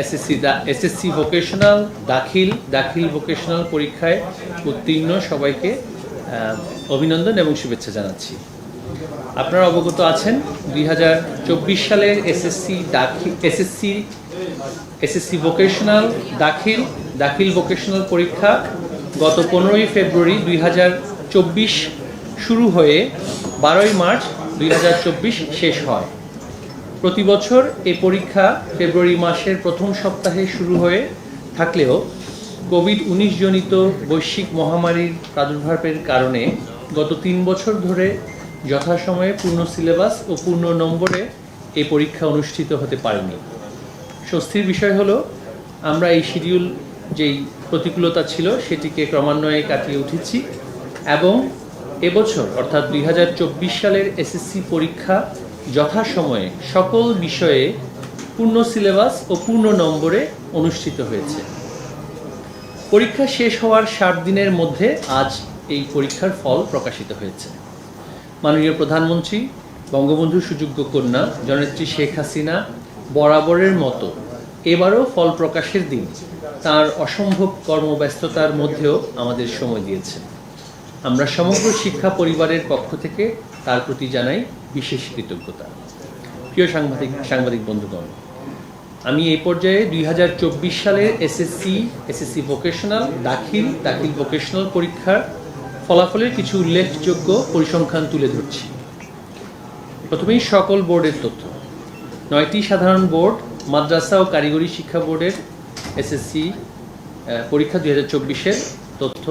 SSC SSC vocational দাখিল দাখিল vocational পরীক্ষায় উত্তীর্ণ সবাইকে অভিনন্দন এবং শুভেচ্ছা জানাচ্ছি। আপনারা অবগত আছেন, দুই হাজার চব্বিশ সালের এসএসসি দাখিল এসএসসি এসএসসি ভোকেশনাল দাখিল দাখিল ভোকেশনাল পরীক্ষা গত পনেরোই ফেব্রুয়ারি দুই হাজার চব্বিশ শুরু হয়ে বারোই মার্চ দুই হাজার চব্বিশ শেষ হয়। প্রতি বছর এই পরীক্ষা ফেব্রুয়ারি মাসের প্রথম সপ্তাহে শুরু হয়ে থাকলেও কোভিড উনিশ জনিত বৈশ্বিক মহামারীর প্রাদুর্ভাবের কারণে গত তিন বছর ধরে যথাসময়ে পূর্ণ সিলেবাস ও পূর্ণ নম্বরে এই পরীক্ষা অনুষ্ঠিত হতে পারেনি। স্বস্তির বিষয় হলো, আমরা এই শিডিউল যেই প্রতিকূলতা ছিল সেটিকে ক্রমান্বয়ে কাটিয়ে উঠেছি এবং এবছর, অর্থাৎ দুই হাজার চব্বিশ সালের এসএসসি পরীক্ষা যথাসময়ে সকল বিষয়ে পূর্ণ সিলেবাস ও পূর্ণ নম্বরে অনুষ্ঠিত হয়েছে। পরীক্ষা শেষ হওয়ার ষাট দিনের মধ্যে আজ এই পরীক্ষার ফল প্রকাশিত হয়েছে। মাননীয় প্রধানমন্ত্রী বঙ্গবন্ধু সুযোগ্য কন্যা, জননেত্রী শেখ হাসিনা বরাবরের মতো এবারও ফল প্রকাশের দিন তার অসম্ভব কর্মব্যস্ততার মধ্যেও আমাদের সময় দিয়েছে। আমরা সমগ্র শিক্ষা পরিবারের পক্ষ থেকে তার প্রতি জানাই বিশেষ কৃতজ্ঞতা। প্রিয় সাংবাদিক সাংবাদিক বন্ধুগণ, আমি এই পর্যায়ে দুই সালের এসএসসি এসএসসি ভোকেশনাল দাখিল দাখিল ভোকেশনাল পরীক্ষার ফলাফলের কিছু উল্লেখযোগ্য পরিসংখ্যান তুলে ধরছি। প্রথমেই সকল বোর্ডের তথ্য। নয়টি সাধারণ বোর্ড, মাদ্রাসা ও কারিগরি শিক্ষা বোর্ডের এসএসসি পরীক্ষা দুই হাজার তথ্য।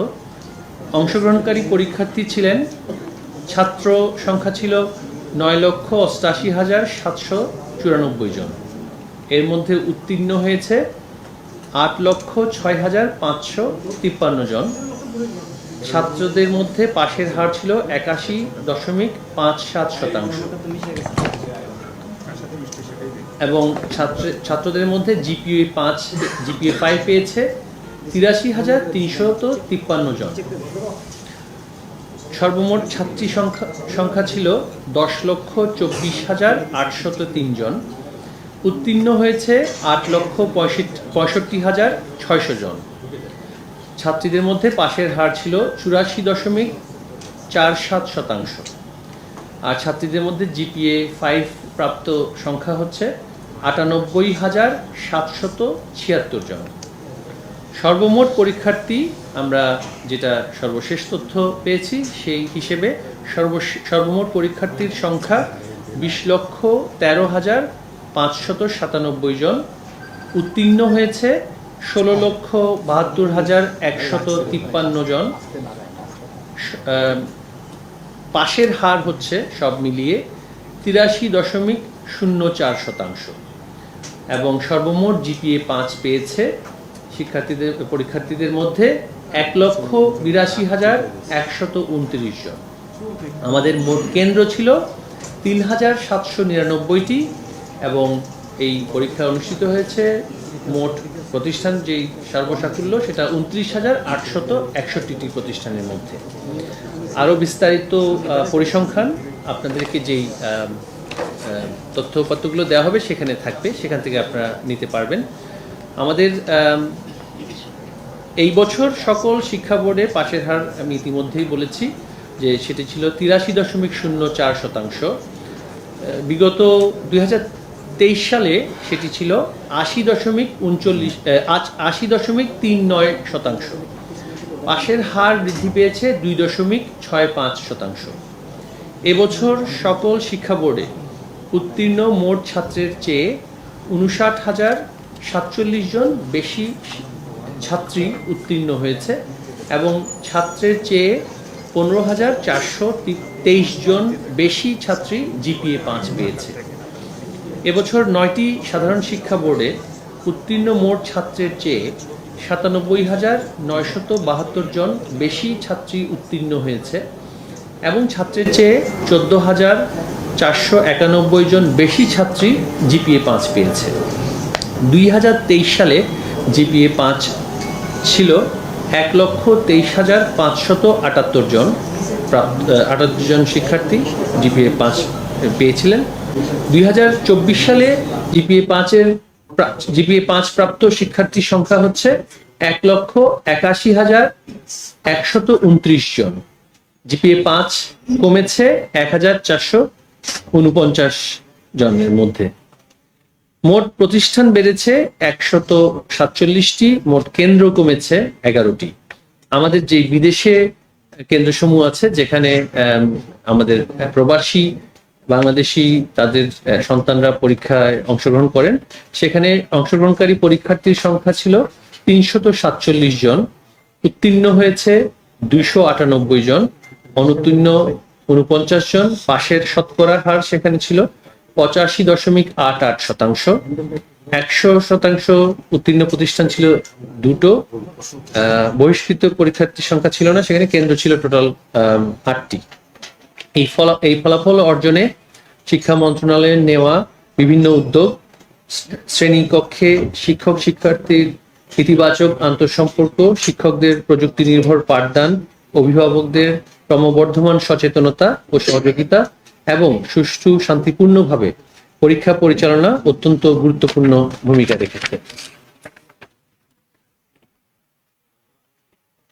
অংশগ্রহণকারী পরীক্ষার্থী ছিলেন, ছাত্র সংখ্যা ছিল নয় লক্ষ অষ্টাশি হাজার সাতশো চুরানব্বই জন। এর মধ্যে উত্তীর্ণ হয়েছে আট লক্ষ ছয় হাজার পাঁচশো তিপ্পান্ন জন। ছাত্রদের মধ্যে পাশের হার ছিল একাশি দশমিক পাঁচ সাত শতাংশ। এবং ছাত্র, ছাত্রদের মধ্যে জিপিএ পাঁচ, জিপিএ ফাইভ পেয়েছে তিরাশি হাজার তিনশত তিপ্পান্ন জন। সর্বমোট ছাত্রী সংখ্যা সংখ্যা ছিল দশ লক্ষ চব্বিশ হাজার আটশত তিন জন। উত্তীর্ণ হয়েছে আট লক্ষ পঁয়ষট্টি হাজার ছয়শো জন। ছাত্রীদের মধ্যে পাশের হার ছিল চুরাশি দশমিক চার সাত শতাংশ। আর ছাত্রীদের মধ্যে জিপিএ ফাইভ প্রাপ্ত সংখ্যা হচ্ছে আটানব্বই হাজার সাতশত ছিয়াত্তর জন। সর্বমোট পরীক্ষার্থী আমরা যেটা সর্বশেষ তথ্য পেয়েছি, সেই হিসেবে সর্ব সর্বমোট পরীক্ষার্থীর সংখ্যা বিশ লক্ষ তেরো হাজার পাঁচশত সাতানব্বই জন। উত্তীর্ণ হয়েছে ষোলো লক্ষ বাহাত্তর হাজার একশত তিপ্পান্ন জন। পাশের হার হচ্ছে সব মিলিয়ে তিরাশি দশমিক শূন্য চার শতাংশ। এবং সর্বমোট জিপিএ পাঁচ পেয়েছে শিক্ষার্থীদের পরীক্ষার্থীদের মধ্যে এক লক্ষ বিরাশি হাজার একশত উনত্রিশ জন। আমাদের মোট কেন্দ্র ছিল তিন হাজার সাতশো নিরানব্বইটি এবং এই পরীক্ষা অনুষ্ঠিত হয়েছে মোট প্রতিষ্ঠান যেই সর্বসাকুল্য সেটা উনত্রিশ হাজার আটশত একষট্টিটি প্রতিষ্ঠানের মধ্যে। আরও বিস্তারিত পরিসংখ্যান আপনাদেরকে যেই তথ্যপত্রগুলো দেওয়া হবে সেখানে থাকবে সেখান থেকে আপনারা নিতে পারবেন। আমাদের আম, এই বছর সকল শিক্ষা বোর্ডে পাশের হার আমি ইতিমধ্যেই বলেছি যে সেটি ছিল তিরাশি দশমিক শূন্য চার শতাংশ। বিগত দুই তেইশ সালে সেটি ছিল আশি দশমিক উনচল্লিশ আশি দশমিক তিন নয় শতাংশ। পাশের হার বৃদ্ধি পেয়েছে দুই দশমিক ছয় পাঁচ শতাংশ। এবছর সকল শিক্ষা বোর্ডে উত্তীর্ণ মোট ছাত্রের চেয়ে উনষাট হাজার সাতচল্লিশ জন বেশি ছাত্রী উত্তীর্ণ হয়েছে এবং ছাত্রের চেয়ে পনেরো হাজার চারশো তেইশ জন বেশি ছাত্রী জিপিএ পাঁচ পেয়েছে। এবছর নয়টি সাধারণ শিক্ষা বোর্ডে উত্তীর্ণ মোট ছাত্রের চেয়ে সাতানব্বই হাজার নয়শত বাহাত্তর জন বেশি ছাত্রী উত্তীর্ণ হয়েছে এবং ছাত্রের চেয়ে চোদ্দ হাজার চারশো একানব্বই জন বেশি ছাত্রী জিপিএ পাঁচ পেয়েছে। দুই হাজার তেইশ সালে জিপিএ পাঁচ ছিল এক লক্ষ তেইশ হাজার পাঁচশত আটাত্তর জন আটাত্তর জন শিক্ষার্থী জিপিএ পাঁচ পেয়েছিলেন। দুই হাজার চব্বিশ সালে জিপিএ পাঁচের জিপিএ পাঁচ প্রাপ্ত শিক্ষার্থীর সংখ্যা হচ্ছে এক লক্ষ একাশি হাজার একশত উনত্রিশ জন। জিপিএ পাঁচ কমেছে এক হাজার চারশো উনপঞ্চাশ জনের মধ্যে। মোট প্রতিষ্ঠান বেড়েছে একশত সাতচল্লিশটি মোট কেন্দ্র কমেছে এগারোটি। আমাদের যে বিদেশে কেন্দ্রসমূহ আছে যেখানে আম, আমাদের প্রবাসী বাংলাদেশি তাদের সন্তানরা পরীক্ষায় অংশগ্রহণ করেন সেখানে অংশগ্রহণকারী পরীক্ষার্থীর সংখ্যা ছিল তিনশত সাতচল্লিশ জন উত্তীর্ণ হয়েছে দুইশো আটানব্বই জন অনুত্তীর্ণ উনপঞ্চাশ জন পাশের শতকরা হার সেখানে ছিল পঁচাশি দশমিক আট আট শতাংশ। একশো শতাংশ উত্তীর্ণ প্রতিষ্ঠান ছিল দুটো। বহিষ্কৃত পরীক্ষার্থীর সংখ্যা ছিল না, সেখানে কেন্দ্র ছিল টোটাল আটটি। এই ফলা, এই ফলাফল অর্জনে শিক্ষা মন্ত্রণালয়ের নেওয়া বিভিন্ন উদ্যোগ শ্রে- শ্রেণীকক্ষে শিক্ষক শিক্ষার্থীর ইতিবাচক আন্তঃসম্পর্ক, শিক্ষকদের প্রযুক্তি নির্ভর পাঠদান, অভিভাবকদের ক্রমবর্ধমান সচেতনতা ও সহযোগিতা এবং সুষ্ঠু, শান্তিপূর্ণভাবে পরীক্ষা পরিচালনা অত্যন্ত গুরুত্বপূর্ণ ভূমিকা রেখেছে।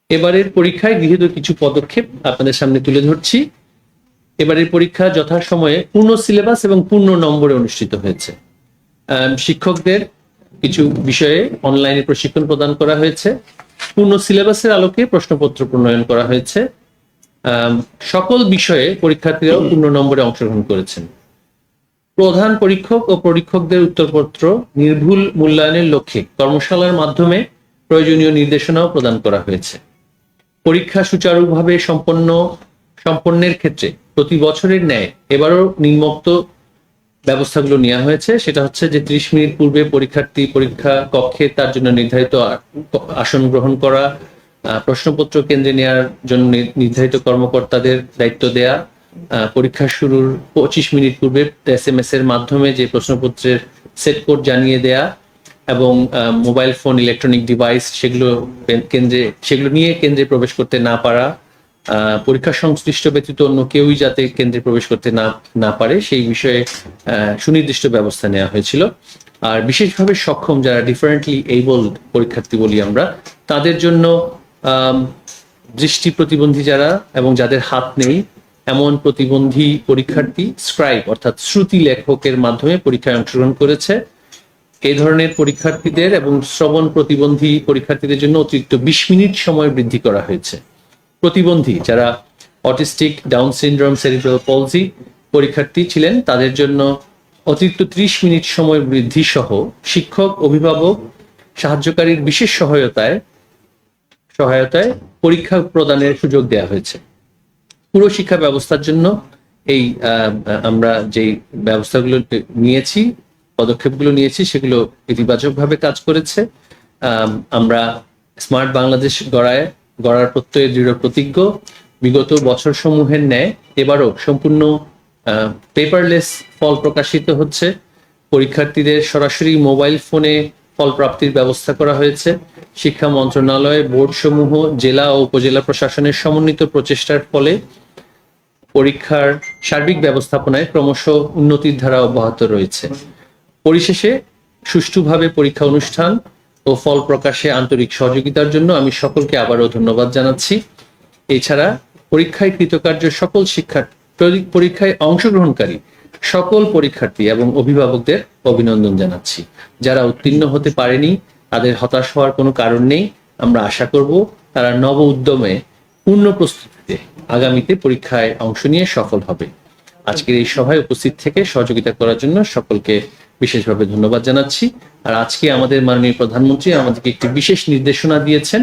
এবারের পরীক্ষায় গৃহীত কিছু পদক্ষেপ আপনাদের সামনে তুলে ধরছি। এবারের পরীক্ষা যথাসময়ে পূর্ণ সিলেবাস এবং পূর্ণ নম্বরে অনুষ্ঠিত হয়েছে। শিক্ষকদের কিছু বিষয়ে অনলাইনে প্রশিক্ষণ প্রদান করা হয়েছে। পূর্ণ সিলেবাসের আলোকে প্রশ্নপত্র প্রণয়ন করা হয়েছে। সকল বিষয়ে পরীক্ষার্থীরাও পূর্ণ নম্বরে অংশগ্রহণ করেছেন। প্রধান পরীক্ষক ও পরীক্ষকদের উত্তরপত্র নির্ভুল মূল্যায়নের লক্ষ্যে কর্মশালার মাধ্যমে প্রয়োজনীয় নির্দেশনাও প্রদান করা হয়েছে। পরীক্ষা সুচারুভাবে সম্পন্ন সম্পন্নের ক্ষেত্রে প্রতি বছরের ন্যায় এবারও নিম্নোক্ত ব্যবস্থাগুলো নেওয়া হয়েছে। সেটা হচ্ছে যে ত্রিশ মিনিট পূর্বে পরীক্ষার্থী পরীক্ষা কক্ষে তার জন্য নির্ধারিত আসন গ্রহণ করা প্রশ্নপত্র কেন্দ্রে নেওয়ার জন্য নির্ধারিত কর্মকর্তাদের দায়িত্ব দেয়া পরীক্ষা শুরুর পঁচিশ মিনিট পূর্বে এস এম এস এর মাধ্যমে যে প্রশ্নপত্রের সেট কোড জানিয়ে দেয়া এবং মোবাইল ফোন, ইলেকট্রনিক ডিভাইস সেগুলো কেন্দ্রে, সেগুলো নিয়ে কেন্দ্রে প্রবেশ করতে না পারা পরীক্ষা সংশ্লিষ্ট ব্যতীত অন্য কেউই যাতে কেন্দ্রে প্রবেশ করতে না না পারে সেই বিষয়ে সুনির্দিষ্ট ব্যবস্থা নেওয়া হয়েছিল। আর বিশেষভাবে সক্ষম যারা ডিফারেন্টলি এইবল পরীক্ষার্থী বলি আমরা, তাদের জন্য দৃষ্টি প্রতিবন্ধী যারা এবং যাদের হাত নেই, এমন প্রতিবন্ধী পরীক্ষার্থী স্ক্রাইব অর্থাৎ শ্রুতি লেখকের মাধ্যমে পরীক্ষায় অংশগ্রহণ করেছে। এই ধরনের পরীক্ষার্থীদের এবং শ্রবণ প্রতিবন্ধী পরীক্ষার্থীদের জন্য অতিরিক্ত বিশ মিনিট সময় বৃদ্ধি করা হয়েছে। প্রতিবন্ধী যারা autistic down syndrome, cerebral palsy পরীক্ষার্থী ছিলেন, তাদের জন্য অতিরিক্ত ত্রিশ মিনিট সময় বৃদ্ধি সহ শিক্ষক, অভিভাবক, সাহায্যকারীর বিশেষ সহায়তায় সহায়তায় পরীক্ষা প্রদানের সুযোগ দেওয়া হয়েছে। পুরো শিক্ষা ব্যবস্থার জন্য এই আমরা যে ব্যবস্থাগুলো নিয়েছি পদক্ষেপগুলো নিয়েছি সেগুলো ইতিবাচকভাবে কাজ করেছে। আম, আমরা স্মার্ট বাংলাদেশ গড়ায় গড়ার প্রত্যয়ে দৃঢ় প্রতিজ্ঞ। বিগত বছর সমূহের ন্যায় এবারও সম্পূর্ণ পেপারলেস ফল প্রকাশিত হচ্ছে। পরীক্ষার্থীদের সরাসরি মোবাইল ফোনে ফল প্রাপ্তির ব্যবস্থা করা হয়েছে। শিক্ষা মন্ত্রণালয় বোর্ড সমূহ জেলা ও উপজেলা প্রশাসনের সমন্বিত প্রচেষ্টার ফলে পরীক্ষার সার্বিক ব্যবস্থাপনায় ক্রমশ উন্নতির ধারা অব্যাহত রয়েছে। পরিশেষে সুষ্ঠুভাবে পরীক্ষা অনুষ্ঠান ও ফল প্রকাশে আন্তরিক সহযোগিতার জন্য আমি সকলকে আবারও ধন্যবাদ জানাচ্ছি। এছাড়া পরীক্ষায় কৃতকার্য সকল শিক্ষা পরি- পরীক্ষায় অংশগ্রহণকারী সকল পরীক্ষার্থী এবং অভিভাবকদের অভিনন্দন জানাচ্ছি। যারা উত্তীর্ণ হতে পারেনি তাদের হতাশ হওয়ার কোনো কারণ নেই। আমরা আশা করব তারা নব উদ্যমে পূর্ণ প্রস্তুতিতে আগামীতে পরীক্ষায় অংশ নিয়ে সফল হবে। আজকের এই সভায় উপস্থিত থেকে সহযোগিতা করার জন্য সকলকে বিশেষভাবে ধন্যবাদ জানাচ্ছি। আর আজকে আমাদের মাননীয় প্রধানমন্ত্রী আমাদেরকে একটি বিশেষ নির্দেশনা দিয়েছেন।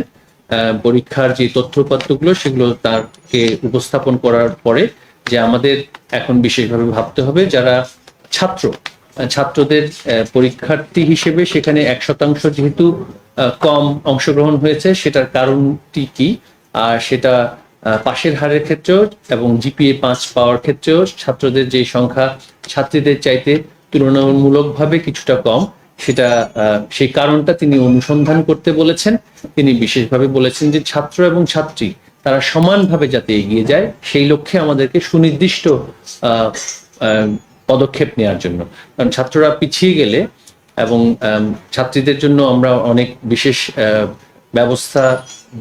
পরীক্ষার যে তথ্যপত্রগুলো, সেগুলো তাকে উপস্থাপন করার পরে যে আমাদের এখন বিশেষভাবে ভাবতে হবে, যারা ছাত্র ছাত্রদের পরীক্ষার্থী হিসেবে সেখানে এক শতাংশ যেহেতু কম অংশগ্রহণ হয়েছে, সেটার কারণটি কি? আর সেটা পাশের হারের ক্ষেত্রেও এবং জিপিএ পাঁচ পাওয়ার ক্ষেত্রেও ছাত্রদের যে সংখ্যা ছাত্রীদের চাইতে তুলনামূলকভাবে কিছুটা কম, সেটা সেই কারণটা তিনি অনুসন্ধান করতে বলেছেন। তিনি বিশেষভাবে বলেছেন যে ছাত্র এবং ছাত্রী তারা সমানভাবে যাতে এগিয়ে যায়, সেই লক্ষ্যে আমাদেরকে সুনির্দিষ্ট পদক্ষেপ নেওয়ার জন্য। কারণ ছাত্ররা পিছিয়ে গেলে এবং ছাত্রীদের জন্য আমরা অনেক বিশেষ ব্যবস্থা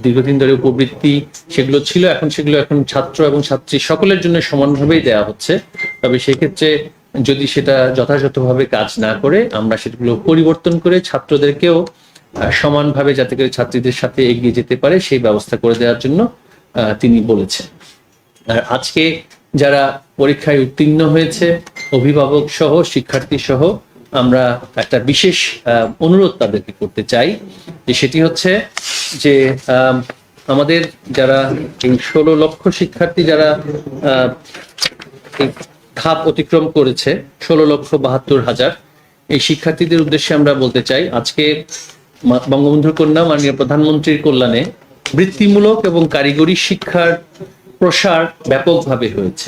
দীর্ঘদিন ধরে উপবৃত্তি সেগুলো ছিল, এখন সেগুলো এখন ছাত্র এবং ছাত্রী সকলের জন্য সমানভাবেই দেওয়া হচ্ছে। তবে সেক্ষেত্রে যদি সেটা যথাযথভাবে কাজ না করে, আমরা সেগুলো পরিবর্তন করে ছাত্রদেরকেও সমানভাবে যাতে করে ছাত্রীদের সাথে এগিয়ে যেতে পারে, সেই ব্যবস্থা করে দেওয়ার জন্য তিনি বলেছেন। আর আজকে যারা পরীক্ষায় উত্তীর্ণ হয়েছে অভিভাবক সহ শিক্ষার্থী সহ আমরা একটা বিশেষ অনুরোধ তাদেরকে করতে চাই যে সেটি হচ্ছে যে আম, আমাদের যারা এই ষোলো লক্ষ শিক্ষার্থী যারা ধাপ অতিক্রম করেছে ষোলো লক্ষ বাহাত্তর হাজার এই শিক্ষার্থীদের উদ্দেশ্যে আমরা বলতে চাই আজকে বঙ্গবন্ধুর কন্যা মাননীয় প্রধানমন্ত্রীর কল্যাণে বৃত্তিমূলক এবং কারিগরি শিক্ষার প্রসার ব্যাপকভাবে হয়েছে।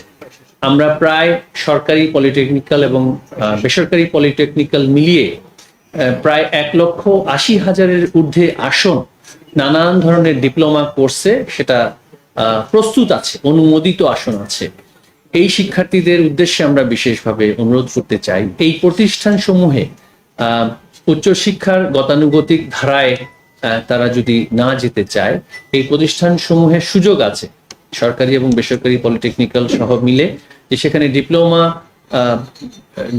আমরা প্রায় সরকারি পলিটেকনিক্যাল এবং বেসরকারি পলিটেকনিক্যাল মিলিয়ে প্রায় এক লক্ষ আশি হাজারের ঊর্ধ্বে আসন, নানান ধরনের ডিপ্লোমা কোর্সে সেটা প্রস্তুত আছে, অনুমোদিত আসন আছে। এই শিক্ষার্থীদের উদ্দেশ্যে আমরা বিশেষভাবে অনুরোধ করতে চাই, এই প্রতিষ্ঠান সমূহে উচ্চশিক্ষার গতানুগতিক ধারায় তারা যদি না যেতে চায়, এই প্রতিষ্ঠান সমূহে সুযোগ আছে। সরকারি এবং বেসরকারি পলিটেকনিক্যাল সহ মিলে যে সেখানে ডিপ্লোমা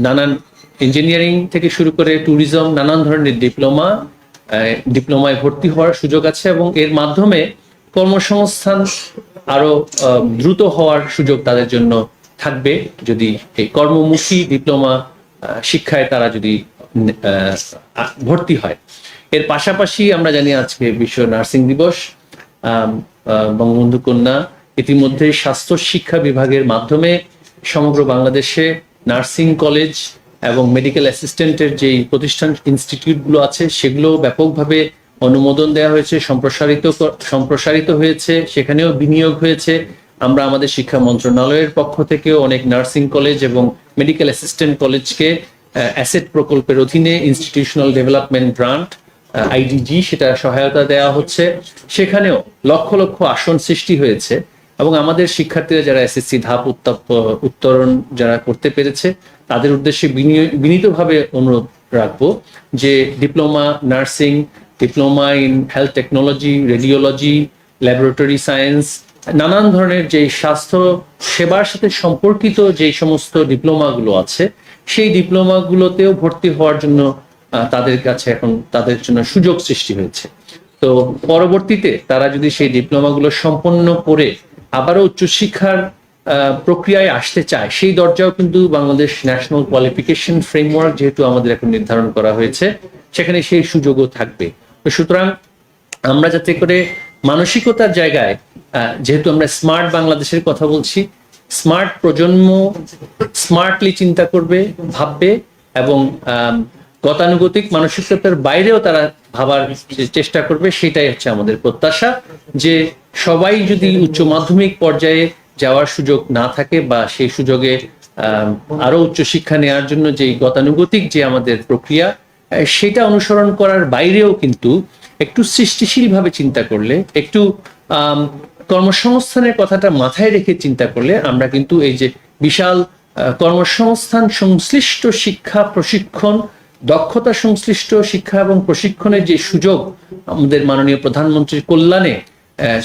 নানান ইঞ্জিনিয়ারিং থেকে শুরু করে ট্যুরিজম নানান ধরনের ডিপ্লোমা ডিপ্লোমায় ভর্তি হওয়ার সুযোগ আছে এবং এর মাধ্যমে কর্মসংস্থান আরও দ্রুত হওয়ার সুযোগ তাদের জন্য থাকবে। যদি এই কর্মমুখী ডিপ্লোমা শিক্ষায় তারা যদি ভর্তি হয়। এর পাশাপাশি আমরা জানি আজকে বিশ্ব নার্সিং দিবস বঙ্গবন্ধু কন্যা ইতিমধ্যে স্বাস্থ্য শিক্ষা বিভাগের মাধ্যমে সমগ্র বাংলাদেশে নার্সিং কলেজ এবং মেডিকেল অ্যাসিস্ট্যান্টের যে প্রতিষ্ঠান ইনস্টিটিউটগুলো আছে সেগুলো ব্যাপকভাবে অনুমোদন দেওয়া হয়েছে, সম্প্রসারিত সম্প্রসারিত হয়েছে, সেখানেও বিনিয়োগ হয়েছে। আমরা আমাদের শিক্ষা মন্ত্রণালয়ের পক্ষ থেকেও অনেক নার্সিং কলেজ এবং মেডিকেল অ্যাসিস্ট্যান্ট কলেজকে অ্যাসেট প্রকল্পের অধীনে ইনস্টিটিউশনাল ডেভেলপমেন্ট গ্রান্ট আইডিজি, সেটা সহায়তা দেওয়া হচ্ছে। সেখানেও লক্ষ লক্ষ আসন সৃষ্টি হয়েছে। এবং আমাদের শিক্ষার্থীরা যারা এসএসসি ধাপ উত্তাপ উত্তরণ যারা করতে পেরেছে, তাদের উদ্দেশ্যে বিনীতভাবে অনুরোধ রাখব যে diploma nursing, diploma in health technology, radiology, laboratory science, নানান ধরনের যে স্বাস্থ্য সেবার সাথে সম্পর্কিত যে সমস্ত ডিপ্লোমাগুলো আছে, সেই ডিপ্লোমাগুলোতেও ভর্তি হওয়ার জন্য তাদের কাছে এখন তাদের জন্য সুযোগ সৃষ্টি হয়েছে। তো পরবর্তীতে তারা যদি সেই ডিপ্লোমাগুলো সম্পন্ন করে আবারও উচ্চশিক্ষার প্রক্রিয়ায় আসতে চায়, সেই দরজাও কিন্তু বাংলাদেশ ন্যাশনাল কোয়ালিফিকেশন ফ্রেমওয়ার্ক যেহেতু আমাদের এখন নির্ধারণ করা হয়েছে, সেখানে সেই সুযোগও থাকবে। সুতরাং আমরা যাতে করে মানসিকতার জায়গায় যেহেতু আমরা স্মার্ট বাংলাদেশের কথা বলছি, স্মার্ট প্রজন্ম স্মার্টলি চিন্তা করবে, ভাববে এবং গতানুগতিক মানসিকতার বাইরেও তারা ভাবার চেষ্টা করবে, সেটাই হচ্ছে আমাদের প্রত্যাশা যে সবাই যদি উচ্চ মাধ্যমিক পর্যায়ে যাওয়ার সুযোগ না থাকে বা সেই সুযোগে আরও উচ্চ শিক্ষা নেওয়ার জন্য যে গতানুগতিক যে আমাদের প্রক্রিয়া সেটা অনুসরণ করার বাইরেও কিন্তু একটু সৃষ্টিশীলভাবে চিন্তা করলে, একটু কর্মসংস্থানের কথাটা মাথায় রেখে চিন্তা করলে আমরা কিন্তু এই যে বিশাল কর্মসংস্থান সংশ্লিষ্ট শিক্ষা প্রশিক্ষণ দক্ষতা সংশ্লিষ্ট শিক্ষা এবং প্রশিক্ষণের যে সুযোগ আমাদের মাননীয় প্রধানমন্ত্রীর কল্যাণে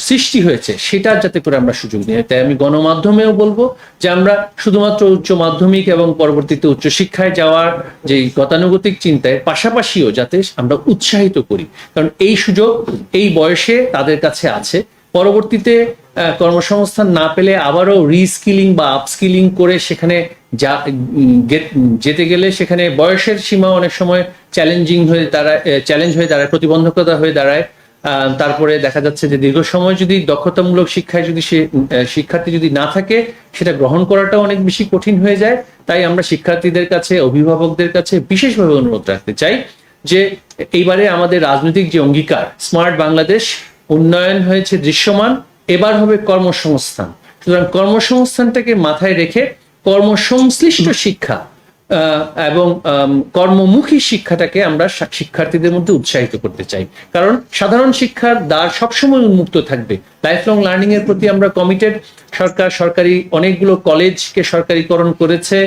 সৃষ্টি হয়েছে, সেটা যাতে করে আমরা সুযোগ নিই তাই আমি গণমাধ্যমেও বলব যে আমরা শুধুমাত্র উচ্চ মাধ্যমিক এবং পরবর্তীতে উচ্চশিক্ষায় যাওয়ার যে গতানুগতিক চিন্তায় পাশাপাশিও যাতে আমরা উৎসাহিত করি। কারণ এই সুযোগ এই বয়সে তাদের কাছে আছে। পরবর্তীতে কর্মসংস্থান না পেলে আবারও রিস্কিলিং বা আপস্কিলিং করে সেখানে যা যেতে গেলে সেখানে বয়সের সীমা অনেক সময় চ্যালেঞ্জিং হয়ে দাঁড়ায় চ্যালেঞ্জ হয়ে দাঁড়ায়, প্রতিবন্ধকতা হয়ে দাঁড়ায়। তারপরে দেখা যাচ্ছে যে দীর্ঘ সময় যদি দক্ষতামূলক শিক্ষায় যদি সে শিক্ষার্থী যদি না থাকে, সেটা গ্রহণ করাটাও অনেক বেশি কঠিন হয়ে যায়। তাই আমরা শিক্ষার্থীদের কাছে, অভিভাবকদের কাছে বিশেষভাবে অনুরোধ রাখতে চাই যে এইবারে আমাদের রাজনৈতিক যে অঙ্গীকার স্মার্ট বাংলাদেশ উন্নয়ন হয়েছে দৃশ্যমান। এবার হবে কর্মসংস্থান। সুতরাং কর্মসংস্থানটাকে মাথায় রেখে কর্মসংশ্লিষ্ট শিক্ষা এবং কর্মমুখী শিক্ষাটাকে আমরা শিক্ষার্থীদের মধ্যে উৎসাহিত করতে চাই। কারণ সাধারণ শিক্ষার দ্বার সবসময় উন্মুক্ত থাকবে। লাইফ লং লার্নিং এর প্রতি আমরা কমিটেড সরকার, সরকারি অনেকগুলো কলেজকে সরকারিকরণ করেছে।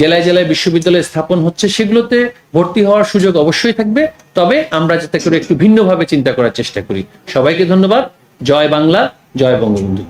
জেলায় জেলায় বিশ্ববিদ্যালয় স্থাপন হচ্ছে। সেগুলোতে ভর্তি হওয়ার সুযোগ অবশ্যই থাকবে। তবে আমরা যাতে করে একটু ভিন্নভাবে চিন্তা করার চেষ্টা করি। সবাইকে ধন্যবাদ। জয় বাংলা। জয় বঙ্গবন্ধু।